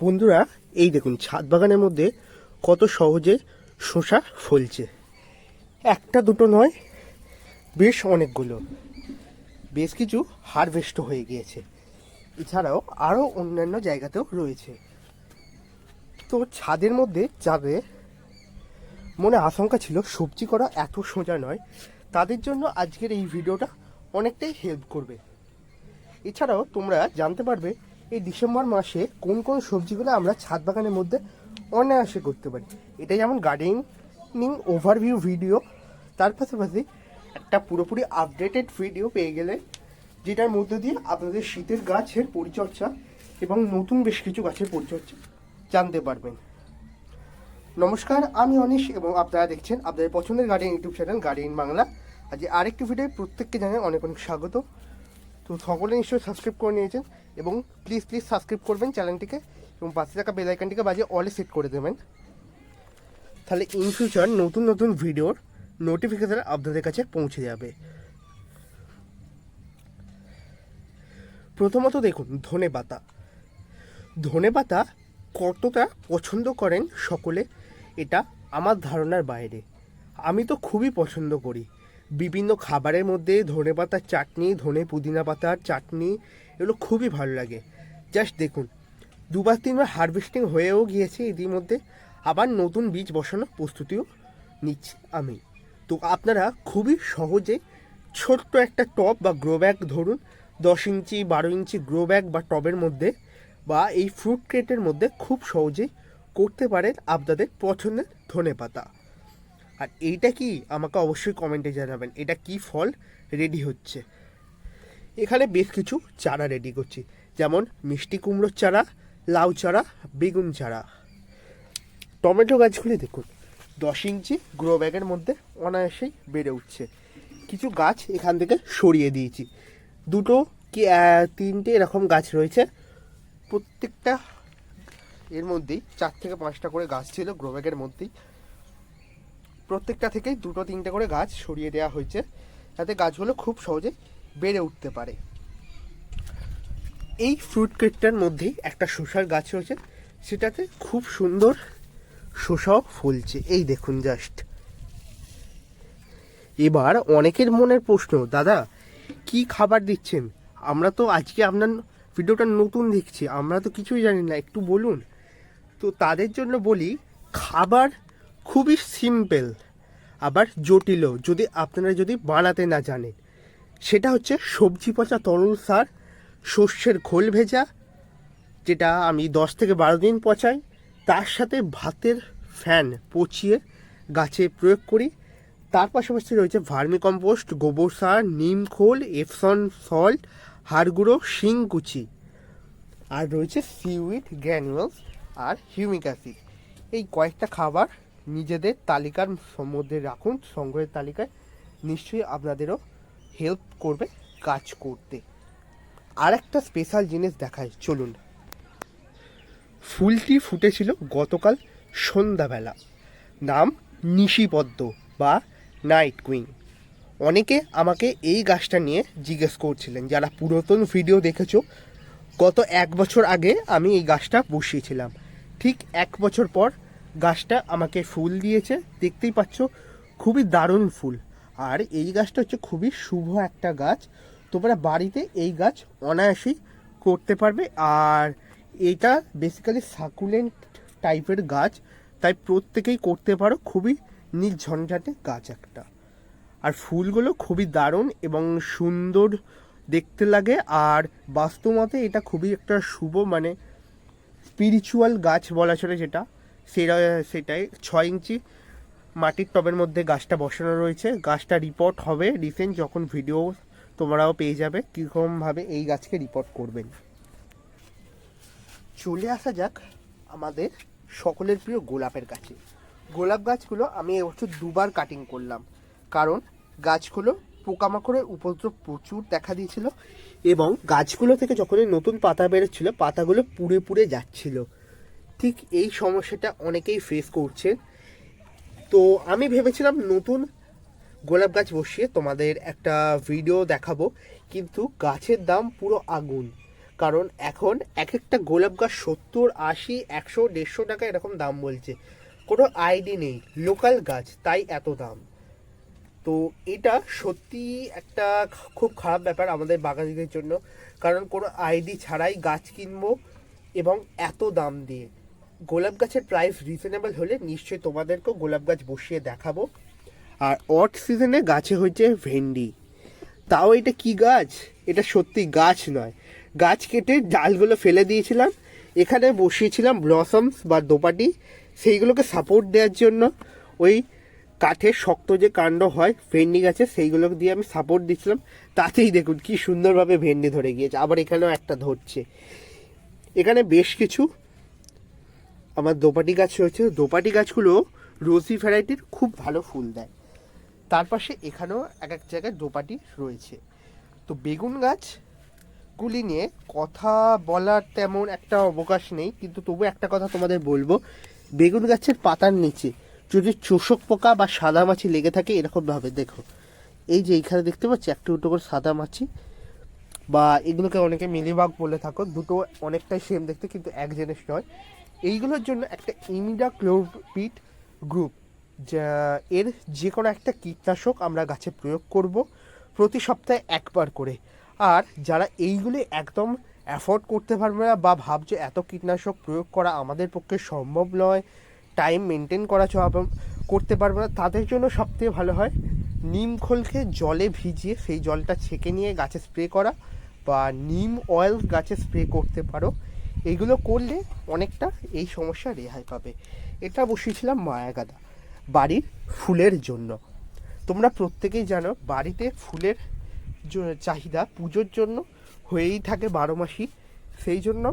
বন্ধুরা, এই দেখুন, ছাদ বাগানের মধ্যে কত সহজে শসা ফলছে। একটা দুটো নয়, বেশ অনেকগুলো। বেশ কিছু হারভেস্ট হয়ে গিয়েছে। এছাড়াও আরও অন্যান্য জায়গাতেও রয়েছে। তো ছাদের মধ্যে যাবে মনে আশঙ্কা ছিল, সবজি করা এত সোজা নয়। তাদের জন্য আজকের এই ভিডিওটা অনেকটাই হেল্প করবে। এছাড়াও তোমরা জানতে পারবে এই ডিসেম্বর মাসে কোন কোন সবজিগুলো আমরা ছাদ বাগানের মধ্যে অনায়াসে করতে পারি। এটা যেমন গার্ডেনিং ওভারভিউ ভিডিও তার পাশাপাশি একটা পুরোপুরি আপডেটেড ভিডিও পেয়ে গেলে যেটার মধ্য দিয়ে আপনাদের শীতের গাছের পরিচর্যা এবং নতুন বেশ কিছু গাছের পরিচর্যা জানতে পারবেন। নমস্কার, আমি অনিশ এবং আপনারা দেখছেন আপনাদের পছন্দের garden YouTube channel garden Bangla আজ আরেকটি ভিডিও প্রত্যেককে জানাই অনেক অনেক স্বাগত। তো সকলে নিশ্চয়ই সাবস্ক্রাইব করে নিয়েছেন। এবং প্লিজ প্লিজ সাবস্ক্রাইব করবেন চ্যানেলটিকে এবং পাশে থাকা বেল আইকনটিকে বাজিয়ে অলে সেট করে দেবেন। তাহলে ইন ফিউচার নতুন নতুন ভিডিওর নোটিফিকেশান আপনাদের কাছে পৌঁছে যাবে। প্রথমত দেখুন, ধনে পাতা। ধনে পাতা কতটা পছন্দ করেন সকলে, এটা আমার ধারণার বাইরে। আমি তো খুবই পছন্দ করি। বিভিন্ন খাবারের মধ্যে ধনে পাতার চাটনি, ধনে পুদিনা পাতার চাটনি এগুলো খুবই ভালো লাগে। জাস্ট দেখুন, দুবার তিনবার হারভেস্টিং হয়েও গিয়েছে ইতিমধ্যে। আবার নতুন বীজ বসানোর প্রস্তুতিও নিচ্ছি আমি। তো আপনারা খুবই সহজে ছোট্ট একটা টব বা গ্রো ব্যাগ ধরুন, দশ ইঞ্চি, বারো ইঞ্চি গ্রো ব্যাগ বা টবের মধ্যে বা এই ফ্রুট ক্রেটের মধ্যে খুব সহজেই করতে পারেন আপনাদের পছন্দের ধনে পাতা। আর এইটা কি? আমাকে অবশ্যই কমেন্টে জানাবেন। এটা কি ফল? রেডি হচ্ছে। এখানে বেশ কিছু চারা রেডি করছি। যেমন মিষ্টি কুমড়োর চারা, লাউ চারা, বেগুন চারা। টমেটো গাছগুলি দেখুন, দশ ইঞ্চি গ্রো ব্যাগের মধ্যে অনায়াসেই বেড়ে উঠছে। কিছু গাছ এখান থেকে সরিয়ে দিয়েছি। দুটো কি তিনটে এরকম গাছ রয়েছে। প্রত্যেকটা এর মধ্যেই চার থেকে পাঁচটা করে গাছ ছিল গ্রো ব্যাগের মধ্যেই। প্রত্যেকটা থেকেই দুটো, তিনটে করে গাছ সরিয়ে দেওয়া হয়েছে। যাতে গাছগুলো খুব সহজে বেড়ে উঠতে পারে। এই ফ্রুট ক্রেটটার মধ্যেই একটা শসার গাছ রয়েছে। সেটাতে খুব সুন্দর শসাও ফুলছে। এই দেখুন জাস্ট এবার অনেকের মনের প্রশ্ন, দাদা, কি খাবার দিচ্ছেন? আমরা তো আজকে আপনার ভিডিওটা নতুন দেখছি, আমরা তো কিছুই জানি না। একটু বলুন। তো তাদের জন্য বলি, খাবার খুবই সিম্পল আবার জটিলও। যদি আপনারা যদি বানাতে না জানেন সেটা হচ্ছে সবজি পচা তরল সার শস্যের খোল ভেজা, যেটা আমি দশ থেকে বারো দিন পচাই। তার সাথে ভাতের ফ্যান পচিয়ে গাছে প্রয়োগ করি। তার পাশাপাশি রয়েছে ভার্মি কম্পোস্ট গোবর সার, নিম খোল এপসন সল্ট হাড়গুঁড়ো শিংকুচি আর রয়েছে সিউইড গ্র্যানুয়ালস আর হিউমিক অ্যাসিড। এই কয়েকটা খাবার নিজেদের তালিকার মধ্যে রাখুন, সংগ্রহের তালিকায়। নিশ্চয়ই আপনাদেরও হেল্প করবে কাজ করতে। আর একটা স্পেশাল জিনিস দেখায় চলুন। ফুলটি ফুটেছিল গতকাল সন্ধ্যাবেলা। নাম নিশিপদ্ম বা নাইট কুইন অনেকে আমাকে এই গাছটা নিয়ে জিজ্ঞেস করছিলেন, যারা পুরাতন ভিডিও দেখেছ, গত এক বছর আগে আমি এই গাছটা বসিয়েছিলাম। ঠিক এক বছর পর গাছটা আমাকে ফুল দিয়েছে, দেখতেই পাচ্ছ খুবই দারুণ ফুল। আর এই গাছটা হচ্ছে খুবই শুভ একটা গাছ। তোমরা বাড়িতে এই গাছ অনায়াসেই করতে পারবে। আর এটা বেসিক্যালি সাকুলেন্ট টাইপের গাছ। তাই প্রত্যেকেই করতে পারো। খুবই নির্ঝঞ্ঝাটে গাছ একটা। আর ফুলগুলো খুবই দারুণ এবং সুন্দর দেখতে লাগে। আর বাস্তবমতে এটা খুবই একটা শুভ মানে স্পিরিচুয়াল গাছ বলা চলে যেটা। সেটা সেটাই। ছয় ইঞ্চি মাটির টবের মধ্যে গাছটা বসানো রয়েছে। গাছটা রিপোর্ট হবে রিসেন্ট যখন ভিডিও তোমরাও পেয়ে যাবে কীরকমভাবে এই গাছকে রিপোর্ট করবেন। চলে আসা যাক আমাদের সকলের প্রিয় গোলাপের কাছে গোলাপ গাছগুলো আমি এবছর দুবার কাটিং করলাম। কারণ গাছগুলো পোকামাকড়ের উপদ্রব প্রচুর দেখা দিয়েছিল এবং গাছগুলো থেকে যখনই নতুন পাতা বেরোচ্ছিল, পাতাগুলো পুড়ে পুড়ে যাচ্ছিল। ঠিক এই সমস্যাটা অনেকেই ফেস করছেন। তো আমি ভেবেছিলাম নতুন গোলাপ গাছ বসিয়ে তোমাদের একটা ভিডিও দেখাবো, কিন্তু গাছের দাম পুরো আগুন। কারণ এখন এক একটা গোলাপ গাছ সত্তর, আশি, একশো, দেড়শো টাকা এরকম দাম বলছে। কোনো আইডি নেই, লোকাল গাছ, তাই এত দাম। তো এটা সত্যি একটা খুব খারাপ ব্যাপার আমাদের বাগানিদের জন্য, কারণ কোনো আইডি ছাড়াই গাছ কিনবো এবং এত দাম দিয়ে। গোলাপ গাছের প্রাইস রিজনেবল হলে নিশ্চয়ই তোমাদেরকেও গোলাপ গাছ বসিয়ে দেখাবো। আর অট সিজনে গাছে হয়েছে ভেন্ডি। তাও এটা কি গাছ? এটা সত্যি গাছ নয়। গাছ কেটে ডালগুলো ফেলে দিয়েছিলাম। এখানে বসিয়েছিলাম ব্লসমস বা দোপাটি। সেইগুলোকে সাপোর্ট দেওয়ার জন্য ওই কাঠের শক্ত যে কাণ্ড হয়, ভেন্ডি গাছে, সেইগুলো দিয়ে আমি সাপোর্ট দিচ্ছিলাম তাতেই দেখুন কি সুন্দরভাবে ভেন্ডি ধরে গিয়েছে। আবার এখানেও একটা ধরছে। এখানে বেশ কিছু আমার দোপাটি গাছ রয়েছে। দোপাটি গাছগুলো রোজি ভ্যারাইটির খুব ভালো ফুল দেয়। তার পাশে এখানেও এক এক জায়গায় দোপাটি রয়েছে। তো বেগুন গাছ গুলি নিয়ে কথা বলার তেমন একটা অবকাশ নেই, কিন্তু তবু একটা কথা তোমাদের বলব। বেগুন গাছের পাতার নিচে যদি চোষক পোকা বা সাদা মাছি লেগে থাকে এরকম ভাবে দেখো। এই যে এইখানে দেখতে পাচ্ছি, একটা দুটো করে সাদা মাছি। বা এগুলোকে অনেকে মিলিবাগ বলে থাকো, দুটো অনেকটাই সেম দেখতে, কিন্তু এক জিনিস নয়। এইগুলোর জন্য একটা ইমিডা ক্লোরপিট গ্রুপ, যা এর যে কোনো একটা কীটনাশক আমরা গাছে প্রয়োগ করব প্রতি সপ্তাহে একবার করে। আর যারা এইগুলি একদম অ্যাফোর্ড করতে পারবে না বা ভাবছে এত কীটনাশক প্রয়োগ করা আমাদের পক্ষে সম্ভব নয়, টাইম মেনটেন করা করতে পারবে না, তাদের জন্য সবথেকে ভালো হয় নিম খোলকে জলে ভিজিয়ে সেই জলটা ছেঁকে নিয়ে গাছে স্প্রে করা বা নিম অয়েল গাছে স্প্রে করতে পারো। এইগুলো করলে অনেকটা এই সমস্যা রেহাই পাবে। এটা বসিয়েছিলাম মায়াগাদা, বাড়ির ফুলের জন্য। তোমরা প্রত্যেকেই জানো, বাড়িতে ফুলের চাহিদা পুজোর জন্য হয়েই থাকে বারো মাসই। সেই জন্য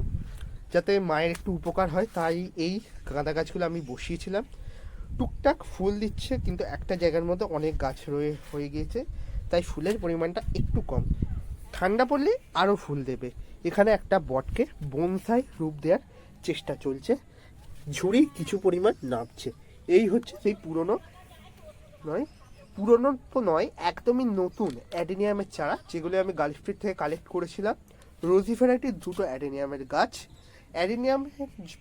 যাতে মায়ের একটু উপকার হয়, তাই এই গাঁদা গাছগুলো আমি বসিয়েছিলাম। টুকটাক ফুল দিচ্ছে, কিন্তু একটা জায়গার মধ্যে অনেক গাছ রয়ে, হয়ে গিয়েছে। তাই ফুলের পরিমাণটা একটু কম। ঠান্ডা পড়লে আরও ফুল দেবে। এখানে একটা বটকে বনসাই রূপ দেওয়ার চেষ্টা চলছে। ঝুড়ি কিছু পরিমাণ নামছে। এই হচ্ছে সেই পুরনো নয়, পুরনো তো নয়, একদমই নতুন অ্যাডেনিয়ামের চারা, যেগুলো আমি গার্ল স্ট্রিট থেকে কালেক্ট করেছিলাম। রোজি ভ্যারাইটির দুটো অ্যাডেনিয়ামের গাছ। অ্যাডেনিয়ামের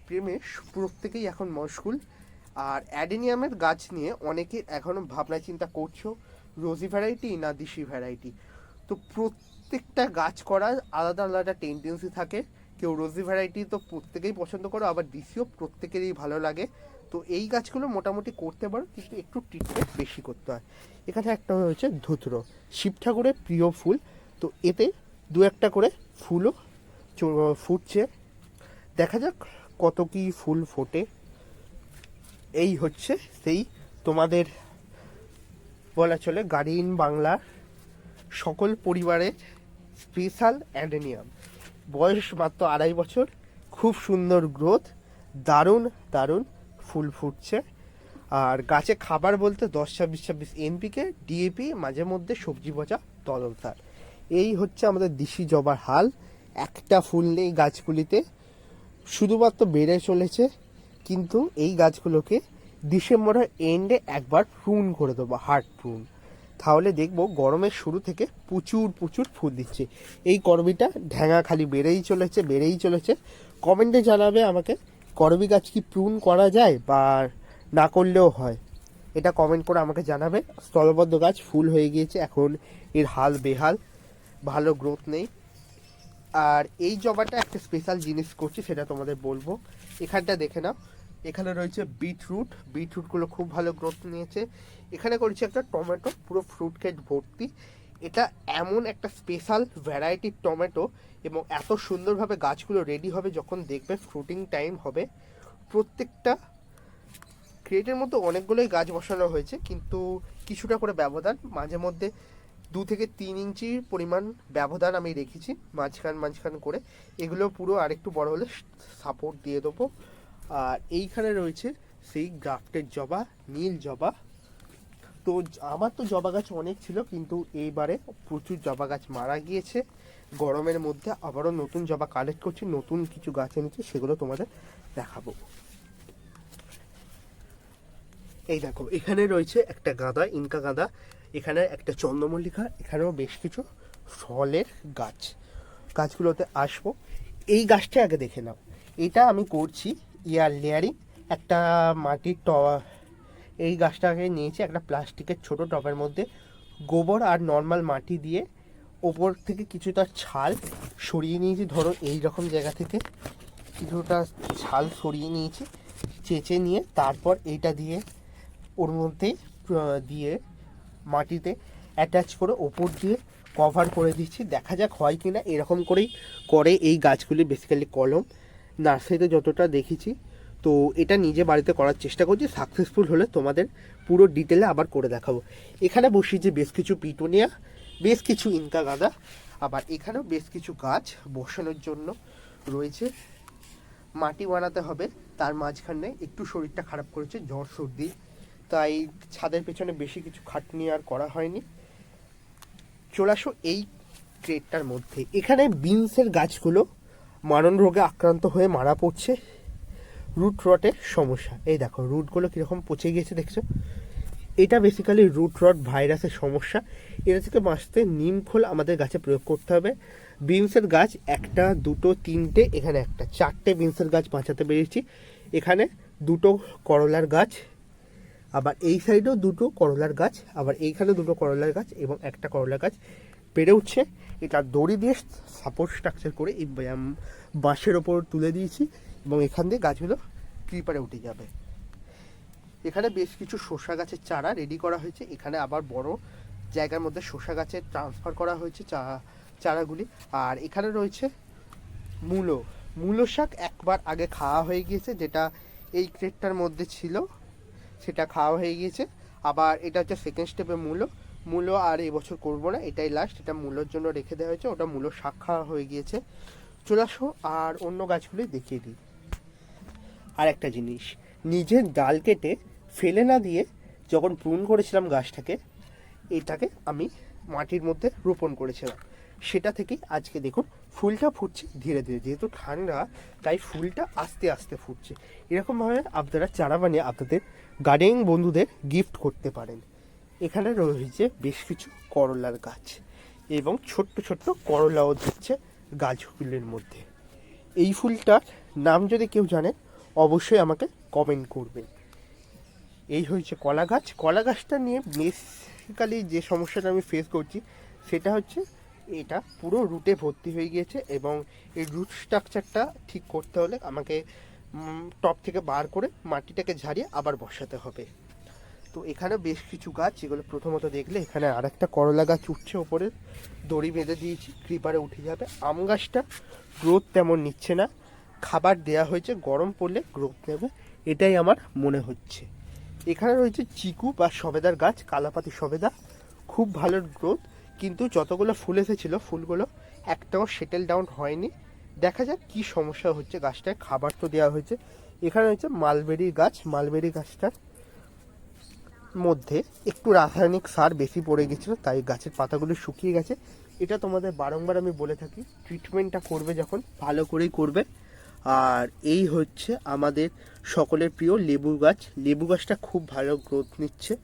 প্রেমে প্রত্যেকেই এখন মশগুল। আর অ্যাডেনিয়ামের গাছ নিয়ে অনেকে এখনও ভাবনা চিন্তা করছ। রোজি ভ্যারাইটি না দিশি ভ্যারাইটি তো প্রত্যেকটা গাছ করার আলাদা আলাদা টেন্ডেন্সি থাকে। কেউ রোজি ভ্যারাইটি তো প্রত্যেকেই পছন্দ করো, আবার ডিসিও প্রত্যেকেরই ভালো লাগে। তো এই গাছগুলো মোটামুটি করতে পারো, কিন্তু একটু ট্রিটমেন্ট বেশি করতে হয়। এখানে একটা হচ্ছে ধুতরো, শিব ঠাকুরের প্রিয় ফুল। তো এতে দু একটা করে ফুলও ফুটছে। দেখা যাক কত কি ফুল ফোটে। এই হচ্ছে সেই তোমাদের বলা চলে গাড়িন বাংলার সকল পরিবারের স্পেশাল অ্যাডেনিয়াম। বয়স মাত্র আড়াই বছর। খুব সুন্দর গ্রোথ। দারুণ দারুণ ফুল ফুটছে। আর গাছে খাবার বলতে দশ ছাব্বিশ ছাব্বিশ এনপিকে ডিএপি মাঝে মধ্যে সবজি পচা তরল সার। এই হচ্ছে আমাদের দিশি জবার হাল। একটা ফুল নেই গাছগুলিতে। শুধুমাত্র বেড়ে চলেছে। কিন্তু এই গাছগুলোকে ডিসেম্বরের এন্ডে একবার প্রুন করে দেবো হার্ড প্রুন তাহলে দেখব গরমের শুরু থেকে প্রচুর প্রচুর ফুল দিচ্ছে। এই করবিটা ঢ্যাঙা খালি বেড়েই চলেছে বেড়েই চলেছে। কমেন্টে জানাবে আমাকে করবি গাছ কি প্রুন করা যায় বা না করলেও হয়? এটা কমেন্ট করে আমাকে জানাবে। স্থলবদ্ধ গাছ ফুল হয়ে গিয়েছে, এখন এর হাল বেহাল, ভালো গ্রোথ নেই। আর এই জবাটা একটা স্পেশাল জিনিস করছি, সেটা তোমাদের বলব। এখানটা দেখে নাও। এখানে রয়েছে বিটরুট। বিটরুটগুলো খুব ভালো গ্রোথ নিয়েছে। এখানে করেছি একটা টমেটো, পুরো ফ্রুট কেট ভর্তি। এটা এমন একটা স্পেশাল ভ্যারাইটির টমেটো এবং এত সুন্দরভাবে গাছগুলো রেডি হবে যখন দেখবে ফ্রুটিং টাইম হবে। প্রত্যেকটা ক্রেটের মধ্যে অনেকগুলোই গাছ বসানো হয়েছে, কিন্তু কিছুটা করে ব্যবধান। মাঝে মধ্যে দু থেকে তিন ইঞ্চির পরিমাণ ব্যবধান আমি রেখেছি, মাঝখান মাঝখান করে। এগুলো পুরো আরেকটু বড় হলে সাপোর্ট দিয়ে দেবো। আর এইখানে রয়েছে সেই গ্রাফটের জবা, নীল জবা। তো আমার তো জবা গাছ অনেক ছিল, কিন্তু এইবারে প্রচুর জবা গাছ মারা গিয়েছে। গরমের মধ্যে আবারও নতুন জবা কালেক্ট করছি, নতুন কিছু গাছ এনেছি, সেগুলো তোমাদের দেখাবো। এই দেখো, এখানে রয়েছে একটা গাঁদা, ইনকা গাঁদা, এখানে একটা চন্দ্রমল্লিকা, এখানেও বেশ কিছু ফলের গাছ। গাছগুলোতে আসব। এই গাছটা আগে দেখে নাও। এটা আমি করছি ইয়ার লেয়ারিং, একটা মাটির ট, এই গাছটাকে নিয়েছি একটা প্লাস্টিকের ছোট টবের মধ্যে। গোবর আর নর্মাল মাটি দিয়ে ওপর থেকে কিছুটা ছাল সরিয়ে নিয়েছি। ধরো এই রকম জায়গা থেকে কিছুটা ছাল সরিয়ে নিয়েছি, চেঁচে নিয়ে তারপর এইটা দিয়ে ওর মধ্যে দিয়ে মাটিতে অ্যাটাচ করে ওপর দিয়ে কভার করে দিচ্ছি। দেখা যাক হয় কি না এরকম করেই করে এই গাছগুলি বেসিক্যালি কলম। নার্সারিতে যতটা দেখেছি, তো এটা নিজে বাড়িতে করার চেষ্টা করছি সাকসেসফুল হলে তোমাদের পুরো ডিটেলে আবার করে দেখাবো। এখানে বসিয়েছি বেশ কিছু পিটোনিয়া, বেশ কিছু ইনকা গাঁদা, আবার এখানেও বেশ কিছু গাছ বসানোর জন্য রয়েছে। মাটি বানাতে হবে, তার মাঝখানে একটু শরীরটা খারাপ করেছে, জ্বর সর্দি, তাই ছাদের পেছনে বেশি কিছু খাটনি আর করা হয়নি। চলে আসো এই ক্রেটটার মধ্যে। এখানে বিনসের গাছগুলো মারণ রোগে আক্রান্ত হয়ে মারা পড়ছে রুট রটের সমস্যা। এই দেখো রুটগুলো কীরকম পচে গিয়েছে দেখছ? এটা বেসিক্যালি রুট রট ভাইরাসের সমস্যা। এটা থেকে বাঁচতে নিম খোল আমাদের গাছে প্রয়োগ করতে হবে। বিনসের গাছ একটা, দুটো, তিনটে, এখানে একটা। চারটে বিনসের গাছ বাঁচাতে পেরেছি। এখানে দুটো করলার গাছ, আবার এই সাইডেও দুটো করলার গাছ, আবার এইখানে দুটো করলার গাছ এবং একটা করলার গাছ। পেরে উঠছে। এটা দড়ি দিয়ে সাপোর্ট স্ট্রাকচার করে এই বাঁশের ওপর তুলে দিয়েছি এবং এখান দিয়ে গাছগুলো ক্রিপারে উঠে যাবে। এখানে বেশ কিছু শসা গাছের চারা রেডি করা হয়েছে। এখানে আবার বড় জায়গার মধ্যে শসা গাছের ট্রান্সফার করা হয়েছে চা- চারাগুলি। আর এখানে রয়েছে মূলো। মূলো শাক একবার আগে খাওয়া হয়ে গিয়েছে, যেটা এই ক্রেটটার মধ্যে ছিল, সেটা খাওয়া হয়ে গিয়েছে। আবার এটা হচ্ছে সেকেন্ড স্টেপে মূলো। মূলো আর এবছর করব না, এটাই লাস্ট এটা মূলোর জন্য রেখে দেওয়া হয়েছে, ওটা মূলো খাওয়া হয়ে গিয়েছে। চলে আসো, আর অন্য গাছগুলি দেখিয়ে দিই। আর একটা জিনিস, নিজের ডাল কেটে ফেলে না দিয়ে যখন প্রুন করেছিলাম গাছটাকে, এটাকে আমি মাটির মধ্যে রোপণ করেছিলাম। সেটা থেকেই আজকে দেখুন, ফুলটা ফুটছে ধীরে ধীরে, যেহেতু ঠান্ডা, তাই ফুলটা আস্তে আস্তে ফুটছে। এরকমভাবে আপনারা চারা বানিয়ে আপনাদের গার্ডেনিং বন্ধুদের গিফট করতে পারেন। এখানে রয়েছে বেশ কিছু করলার গাছ এবং ছোট্ট ছোট্ট করলাও দিচ্ছে গাছগুলির মধ্যে। এই ফুলটার নাম যদি কেউ জানে অবশ্যই আমাকে কমেন্ট করবেন। এই হয়েছে কলা গাছ। কলা গাছটা নিয়ে বেসিক্যালি যে সমস্যাটা আমি ফেস করছি, সেটা হচ্ছে এটা পুরো রুটে ভর্তি হয়ে গিয়েছে এবং এই রুট স্ট্রাকচারটা ঠিক করতে হলে আমাকে টপ থেকে বার করে মাটিটাকে ঝাড়িয়ে আবার বসাতে হবে। তো এখানে বেশ কিছু গাছ, যেগুলো প্রথমত দেখলে এখানে আর একটা করলা গাছ উঠছে ওপরে। দড়ি বেঁধে দিয়েছি ক্রিপারে উঠে যাবে। আম গাছটা গ্রোথ তেমন নিচ্ছে না। খাবার দেয়া হয়েছে, গরম পড়লে গ্রোথ নেবে, এটাই আমার মনে হচ্ছে। এখানে রয়েছে চিকু বা সবেদার গাছ, কালাপাতি সবেদা। খুব ভালো গ্রোথ কিন্তু যতগুলো ফুল এসেছিল, ফুলগুলো একটাও সেটেল ডাউন হয়নি। দেখা যাক কি সমস্যা হচ্ছে, গাছটায় খাবার তো দেওয়া হয়েছে। এখানে হচ্ছে মালবেরি গাছ, মালবেরি গাছটার মধ্যে একটু রাসায়নিক সার বেশি পড়ে গেছিল, তাই গাছের পাতাগুলো শুকিয়ে গেছে। এটা তোমাদের বারংবার আমি বলে থাকি ট্রিটমেন্টটা করবে যখন, ভালো করেই করবে। আর এই হচ্ছে আমাদের সকলের প্রিয় লেবু গাছ। লেবু গাছটা খুব ভালো গ্রোথ নিচ্ছে।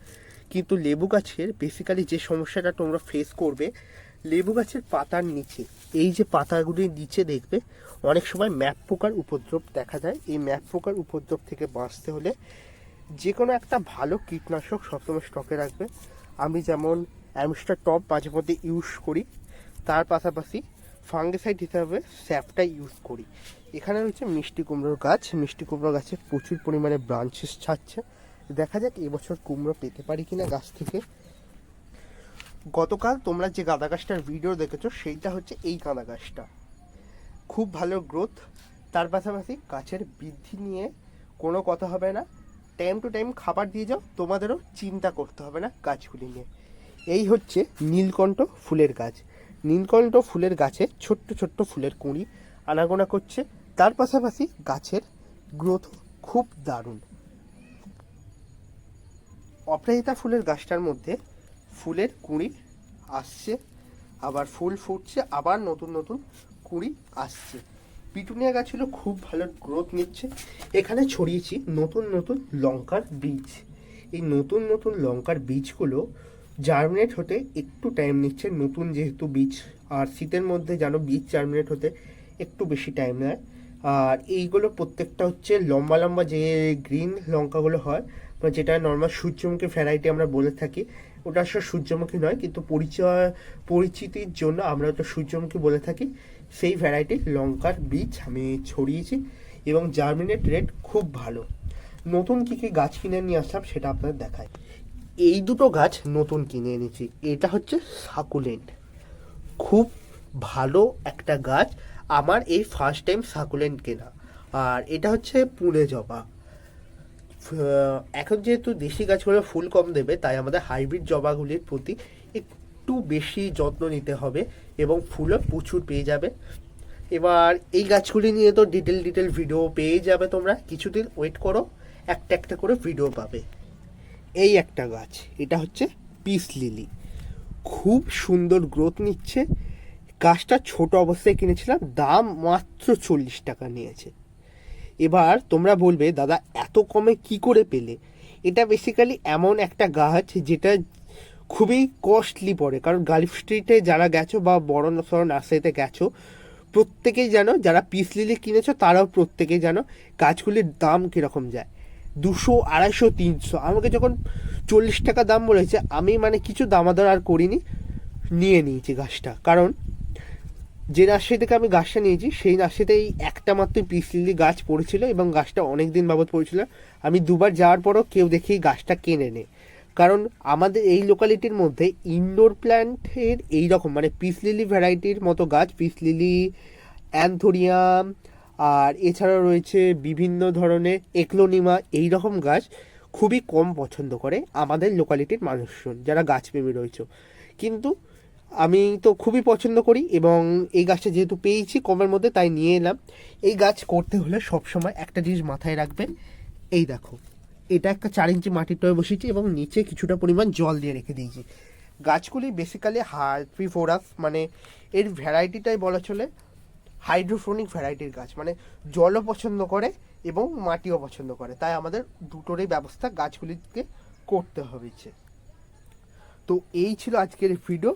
কিন্তু লেবু গাছের বেসিক্যালি যে সমস্যাটা তোমরা ফেস করবে, লেবু গাছের পাতার নিচে, এই যে পাতাগুলির নিচে দেখবে, অনেক সময় ম্যাপ পোকার উপদ্রব দেখা যায়। এই ম্যাপ পোকার উপদ্রব থেকে বাঁচতে হলে যে কোনো একটা ভালো কীটনাশক সবসময় স্টকে রাখবে। আমি যেমন অ্যামস্টার টপ মাঝে মধ্যে ইউজ করি, তার পাশাপাশি ফাঙ্গিসাইড হিসাবে স্যাপটা ইউজ করি। এখানে রয়েছে মিষ্টি কুমড়োর গাছ। মিষ্টি কুমড়ো গাছে প্রচুর পরিমাণে ব্রাঞ্চেস ছাড়ছে। দেখা যাক এবছর কুমড়ো পেতে পারি কিনা গাছ থেকে। গতকাল তোমরা যে গাঁদা গাছটার ভিডিও দেখেছ, সেইটা হচ্ছে এই গাঁদা গাছটা। খুব ভালো গ্রোথ তার পাশাপাশি গাছের বৃদ্ধি নিয়ে কোনো কথা হবে না। টাইম টু টাইম খাবার দিয়ে যাও, তোমাদেরও চিন্তা করতে হবে না গাছগুলি নিয়ে। এই হচ্ছে নীলকণ্ঠ ফুলের গাছ। নীলকণ্ঠ ফুলের গাছে ছোট্ট ছোট্ট ফুলের কুঁড়ি আনাগোনা করছে। তার পাশাপাশি গাছের গ্রোথ খুব দারুণ। অপরাজিতা ফুলের গাছটার মধ্যে ফুলের কুঁড়ি আসছে, আবার ফুল ফুটছে, আবার নতুন নতুন কুঁড়ি আসছে। পিটুনিয়া গাছগুলো খুব ভালো গ্রোথ নিচ্ছে। এখানে ছড়িয়েছি নতুন নতুন লঙ্কার বীজ। এই নতুন নতুন লঙ্কার বীজগুলো জার্মিনেট হতে একটু টাইম নিচ্ছে। নতুন যেহেতু বীজ, আর শীতের মধ্যে যেন বীজ জার্মিনেট হতে একটু বেশি টাইম নেয়। আর এইগুলো প্রত্যেকটা হচ্ছে লম্বা লম্বা যে গ্রিন লঙ্কাগুলো হয় যেটা নর্মাল সূর্যমুখী ভ্যারাইটি আমরা বলে থাকি, ওটা আসলে সূর্যমুখী নয়, কিন্তু পরিচয়, পরিচিতির জন্য আমরা ওটা সূর্যমুখী বলে থাকি। সেই ভ্যারাইটির লঙ্কার বীজ আমি ছড়িয়েছি এবং জার্মিনেট রেট খুব ভালো। নতুন কী কী গাছ কিনে নিয়ে আসলাম সেটা আপনাদের দেখায় এই দুটো গাছ নতুন কিনে এনেছি। এটা হচ্ছে সাকুলেন্ট খুব ভালো একটা গাছ। আমার এই ফার্স্ট টাইম সাকুলেন্ট কেনা। আর এটা হচ্ছে পুনে জবা। এখন যেহেতু দেশি গাছগুলো ফুল কম দেবে, তাই আমাদের হাইব্রিড জবাগুলির প্রতি একটু বেশি যত্ন নিতে হবে এবং ফুলও প্রচুর পেয়ে যাবে। এবার এই গাছগুলি নিয়ে তো ডিটেল ডিটেল ভিডিও পেয়ে যাবে তোমরা। কিছুদিন ওয়েট করো, একটা একটা করে ভিডিও পাবে। এই একটা গাছ, এটা হচ্ছে পিস লিলি। খুব সুন্দর গ্রোথ নিচ্ছে। গাছটা ছোট অবস্থায় কিনেছিলাম, দাম মাত্র চল্লিশ টাকা নিয়েছে। এবার তোমরা বলবে, দাদা, এত কমে কি করে পেলে? এটা বেসিক্যালি এমন একটা গাছ যেটা খুবই কস্টলি পড়ে। কারণ গালিফ স্ট্রিটে যারা গেছো বা বড় সড়ো নার্সারিতে গেছো, প্রত্যেকেই জানো, যারা পিস লিলি কিনেছো, তারাও প্রত্যেকেই জানো, গাছগুলির দাম কীরকম যায়। দুশো, আড়াইশো, তিনশো। আমাকে যখন চল্লিশ টাকা দাম বলেছে, আমি মানে কিছু দামাদর আর করিনি, নিয়ে নিয়েছি গাছটা। কারণ যে নার্সারি থেকে আমি গাছটা নিয়েছি, সেই নার্সারিতেই একটা মাত্র পিস লিলি গাছ পড়েছিল এবং গাছটা অনেক দিন বাবদ পড়েছিল। আমি দুবার যাওয়ার পরও কেউ দেখি গাছটা কেনে নে কারণ আমাদের এই লোকালিটির মধ্যে ইনডোর প্ল্যান্টের এই রকম মানে পিস লিলি ভ্যারাইটির মতো গাছ পিস লিলি অ্যান্থোরিয়াম আর এছাড়াও রয়েছে বিভিন্ন ধরনের একলোনিমা এই রকম গাছ খুবই কম পছন্দ করে আমাদের লোকালিটির মানুষজন যারা গাছপ্রেমী রয়েছে। কিন্তু আমি তো খুবই পছন্দ করি এবং এই গাছটা যেহেতু পেয়েছি কমের মধ্যে, তাই নিয়ে এলাম। এই গাছ করতে হলে সবসময় একটা জিনিস মাথায় রাখবেন, এই দেখো। এটা একটা চার ইঞ্চি মাটির টবে বসিয়েছি এবং নিচে কিছুটা পরিমাণ জল দিয়ে রেখে দিয়েছি। গাছগুলি বেসিক্যালি হাইপ্রিফোরাস মানে এর ভ্যারাইটিটাই বলা চলে হাইড্রোফোনিক ভ্যারাইটির গাছ মানে জলও পছন্দ করে এবং মাটিও পছন্দ করে। তাই আমাদের দুটোরই ব্যবস্থা গাছগুলিকে করতে ইচ্ছে। তো এই ছিল আজকের ভিডিও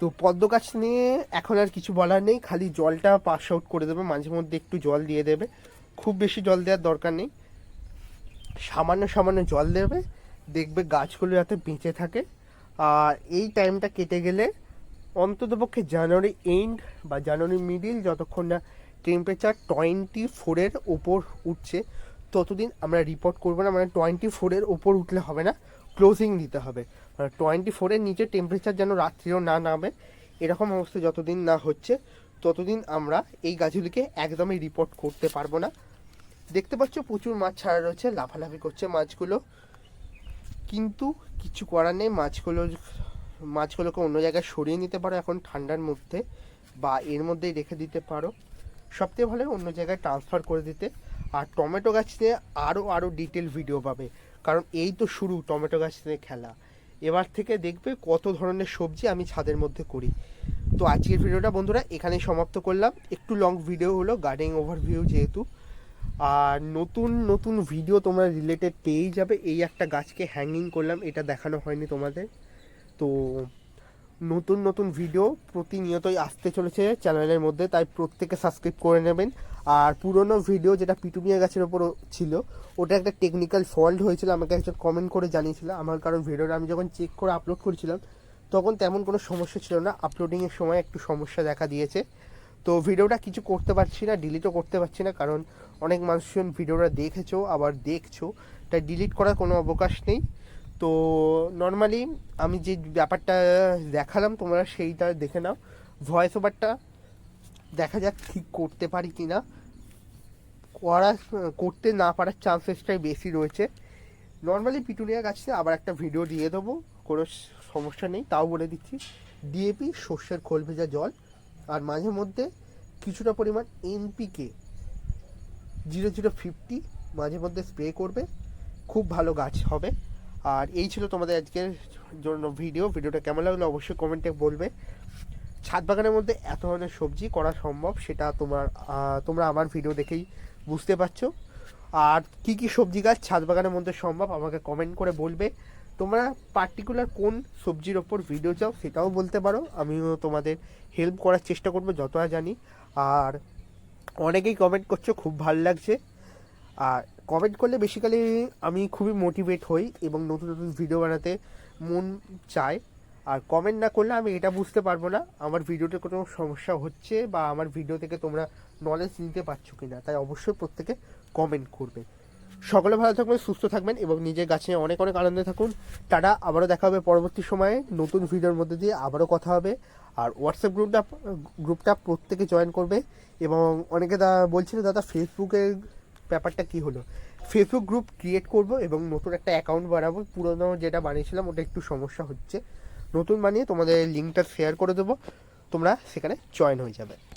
তো পদ্ম গাছ নিয়ে এখন আর কিছু বলার নেই, খালি জলটা পাস আউট করে দেবে, মাঝে মধ্যে একটু জল দিয়ে দেবে। খুব বেশি জল দেওয়ার দরকার নেই। সামান্য সামান্য জল দেবে, দেখবে গাছগুলো যাতে বেঁচে থাকে। আর এই টাইমটা কেটে গেলে অন্ততপক্ষে জানুয়ারি এন্ড বা জানুয়ারি মিডিল যতক্ষণ না টেম্পারেচার টোয়েন্টি ফোরের ওপর উঠছে, ততদিন আমরা রিপোর্ট করব না। মানে টোয়েন্টি ফোরের ওপর উঠলে হবে না ক্লোজিং দিতে হবে। মানে টোয়েন্টি ফোরের নিচে টেম্পারেচার যেন রাত্রিও না নামে, এরকম অবস্থা যতদিন না হচ্ছে, ততদিন আমরা এই গাছগুলিকে একদমই রিপোর্ট করতে পারব না। দেখতে পাচ্ছ, প্রচুর মাছ ছাড়া রয়েছে, লাফালাফি করছে মাছগুলো। কিন্তু কিছু করার নেই, মাছগুলো, মাছগুলোকে অন্য জায়গায় সরিয়ে নিতে পারো এখন ঠান্ডার মধ্যে, বা এর মধ্যেই রেখে দিতে পারো। সবথেকে ভালো অন্য জায়গায় ট্রান্সফার করে দিতে। আর টমেটো গাছ নিয়ে আরও আরও ডিটেল ভিডিও পাবে। কারণ এই তো শুরু, টমেটো গাছ নিয়ে খেলা। এবার থেকে দেখবে কত ধরনের সবজি আমি ছাদের মধ্যে করি। তো আজকের ভিডিওটা বন্ধুরা এখানেই সমাপ্ত করলাম। একটু লং ভিডিও হলো গার্ডেনিং ওভারভিউ যেহেতু। আর নতুন নতুন ভিডিও তোমরা রিলেটেড পেয়েই যাবে। এই একটা গাছকে হ্যাঙ্গিং করলাম, এটা দেখানো হয়নি তোমাদের। তো নতুন নতুন ভিডিও প্রতিনিয়তই আসতে চলেছে চ্যানেলের মধ্যে, তাই প্রত্যেকে সাবস্ক্রাইব করে নেবেন। আর পুরনো ভিডিও যেটা পিটুমিয়া গাছের ওপর ছিল, ওটা একটা টেকনিক্যাল ফল্ট হয়েছিল, আমাকে একজন কমেন্ট করে জানিয়েছিল। আমার কারণ ভিডিওটা আমি যখন চেক করে আপলোড করেছিলাম, তখন তেমন কোনো সমস্যা ছিল না। আপলোডিংয়ের সময় একটু সমস্যা দেখা দিয়েছে। তো ভিডিওটা কিছু করতে পারছি না ডিলিটও করতে পারছি না, কারণ অনেক মানুষজন ভিডিওটা দেখেছ, আবার দেখছ, তাই ডিলিট করার কোনো অবকাশ নেই। তো নর্মালি আমি যে ব্যাপারটা দেখালাম, তোমরা সেইটা দেখে নাও। ভয়েস ওভারটা দেখা যাক ঠিক করতে পারি কি না করা করতে না পারার চান্সেসটাই বেশি রয়েছে। নর্মালি পিটুনিয়া গাছে আবার একটা ভিডিও দিয়ে দেবো, কোনো সমস্যা নেই, তাও বলে দিচ্ছি। ডিএপি শস্যের খোল ভেজা জল, আর মাঝে মধ্যে কিছুটা পরিমাণ এনপিকে জিরো জিরো ফিফটি মাঝে মধ্যে স্প্রে করবে। খুব ভালো গাছ হবে। আর এই ছিল তোমাদের আজকের জন্য ভিডিও। ভিডিওটা কেমন লাগল অবশ্যই কমেন্টে বলবে। ছাদ বাগানের মধ্যে এত ধরনের সবজি করা সম্ভব, সেটা তোমার তোমরা আমার ভিডিও দেখেই বুঝতে পারছ। আর কি কি সবজি গাছ ছাদ বাগানের মধ্যে সম্ভব আমাকে কমেন্ট করে বলবে। তোমরা পার্টিকুলার কোন সবজির ওপর ভিডিও চাও সেটাও বলতে পারো। আমিও তোমাদের হেল্প করার চেষ্টা করব যতটা জানি। আর অনেকেই কমেন্ট করছ, খুব ভালো লাগছে। আর কমেন্ট করলে বেসিক্যালি আমি খুবই মোটিভেট হই এবং নতুন নতুন ভিডিও বানাতে মন চায়। আর কমেন্ট না করলে আমি এটা বুঝতে পারব না, আমার ভিডিওতে কোনো সমস্যা হচ্ছে বা আমার ভিডিও থেকে তোমরা নলেজ নিতে পারছ কি না তাই অবশ্যই প্রত্যেকে কমেন্ট করবে। সকলে ভালো থাকবেন, সুস্থ থাকবেন এবং নিজের গাছে অনেক অনেক আনন্দে থাকুন। টাটা, আবারও দেখা হবে পরবর্তী সময়ে। নতুন ভিডিওর মধ্যে দিয়ে আবারও কথা হবে। আর হোয়াটসঅ্যাপ গ্রুপটা গ্রুপটা প্রত্যেকে জয়েন করবে এবং অনেকে দা, বলছিল, দাদা ফেসবুকের ব্যাপারটা কি হলো? ফেসবুক গ্রুপ ক্রিয়েট করব এবং নতুন একটা অ্যাকাউন্ট বানাবো। পুরোনো যেটা বানিয়েছিলাম, ওটা একটু সমস্যা হচ্ছে। নতুন বানিয়ে তোমাদের লিঙ্কটা শেয়ার করে দেবো। তোমরা সেখানে জয়েন হয়ে যাবে।